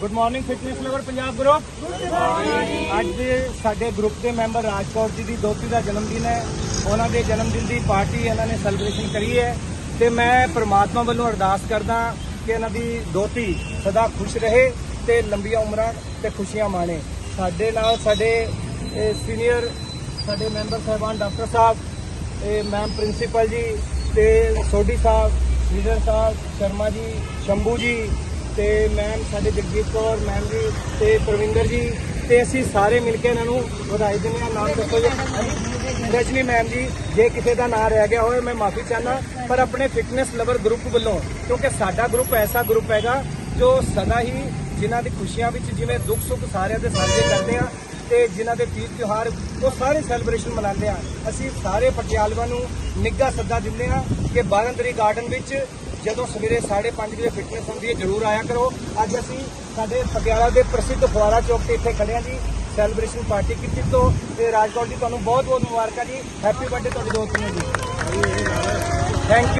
Good morning fitness lover Punjab group ਅੱਜ ਸਾਡੇ group ਦੇ ਮੈਂਬਰ ਰਾਜਕੌਰ ਜੀ ਦੀ ਦੋਤੀ ਦਾ ਜਨਮ ਦਿਨ ਹੈ। ਉਹਨਾਂ ਦੇ ਜਨਮ ਦਿਨ ਦੀ ਪਾਰਟੀ ਇਹਨਾਂ ਨੇ ਸੈਲੀਬ੍ਰੇਸ਼ਨ ਕਰੀ ਹੈ। ਤੇ ਮੈਂ ਪ੍ਰਮਾਤਮਾ ਵੱਲੋਂ ਅਰਦਾਸ ਕਰਦਾ ਕਿ ਇਹਨਾਂ ਦੀ ਦੋਤੀ ਸਦਾ ਖੁਸ਼ ਰਹੇ ਤੇ ਲੰਬੀਆਂ ਉਮਰਾਂ ਤੇ ਖੁਸ਼ੀਆਂ ਮਾਣੇ। ਸਾਡੇ ਨਾਲ ਸਾਡੇ ਸੀਨੀਅਰ ਸਾਡੇ ਮੈਂਬਰ ਸਾਹਿਬਾਨ ਡਾਕਟਰ ਸਾਹਿਬ, ਇਹ ਮੈਮ ਪ੍ਰਿੰਸੀਪਲ ਜੀ ਤੇ ਸੋਢੀ ਸਾਹਿਬ ਲੀਡਰ ਸਾਹਿਬ, ਸ਼ਰਮਾ ਜੀ, ਸ਼ੰਭੂ ਜੀ ਤੇ ਮੈਮ ਸਾਡੇ ਜਗਜੀਤ ਕੌਰ ਮੈਮ ਜੀ ਤੇ ਪ੍ਰਵਿੰਦਰ ਜੀ ਤੇ ਅਸੀਂ ਸਾਰੇ ਮਿਲ ਕੇ ਇਹਨਾਂ ਨੂੰ ਵਧਾਈ ਦਿੰਦੇ ਹਾਂ। ਨਾਮ ਦੱਸੋ ਜੀ। ਰਜਨੀ ਮੈਮ ਜੀ, ਜੇ ਕਿਸੇ ਦਾ ਨਾਮ ਰਹਿ ਗਿਆ ਹੋਵੇ, ਮੈਂ ਮਾਫੀ ਚਾਹਨਾ ਪਰ ਆਪਣੇ ਫਿਟਨੈਸ ਲਵਰ ਗਰੁੱਪ ਵੱਲੋਂ, ਕਿਉਂਕਿ ਸਾਡਾ ਗਰੁੱਪ ਐਸਾ ਗਰੁੱਪ ਹੈਗਾ, ਜੋ ਸਦਾ ਹੀ ਜਿਨ੍ਹਾਂ ਦੀ ਖੁਸ਼ੀਆਂ ਵਿੱਚ ਜਿਵੇਂ ਦੁੱਖ ਸੁੱਖ ਸਾਰਿਆਂ ਦੇ ਸਾਂਝੇ ਕਰਦੇ ਆ, ਤੇ ਜਿਨ੍ਹਾਂ ਦੇ ਤੀਜ ਤਿਉਹਾਰ, ਉਹ ਸਾਰੇ ਸੈਲੀਬ੍ਰੇਸ਼ਨ ਮਨਾਉਂਦੇ ਆ। ਅਸੀਂ ਸਾਰੇ ਪਟਿਆਲਵਾਂ ਨੂੰ ਨਿੱਘਾ ਸੱਦਾ ਦਿੰਦੇ ਆ ਕਿ ਬਾਗੰਦਰੀ ਗਾਰਡਨ ਵਿੱਚ ਜਦੋਂ ਸਵੇਰੇ 5:30 ਵਜੇ ਫਿਟਨੈਸ ਹੁੰਦੀ ਹੈ, ਜਰੂਰ ਆਇਆ ਕਰੋ। ਅੱਜ ਅਸੀਂ ਸਾਡੇ ਪਟਿਆਲਾ ਦੇ ਪ੍ਰਸਿੱਧ ਫੁਆਰਾ ਚੌਕ ਤੇ ਇੱਥੇ ਖੜੇ ਆ ਜੀ। ਸੈਲੀਬ੍ਰੇਸ਼ਨ ਪਾਰਟੀ ਕੀਤੀ ਤੋਂ ਤੇ ਰਾਜਕੌਰ ਜੀ, ਤੁਹਾਨੂੰ ਬਹੁਤ ਬਹੁਤ ਮੁਬਾਰਕਾਂ ਜੀ। ਹੈਪੀ ਬਰਥਡੇ ਤੁਹਾਡੇ ਦੋਸਤ ਨੂੰ ਜੀ। Thank you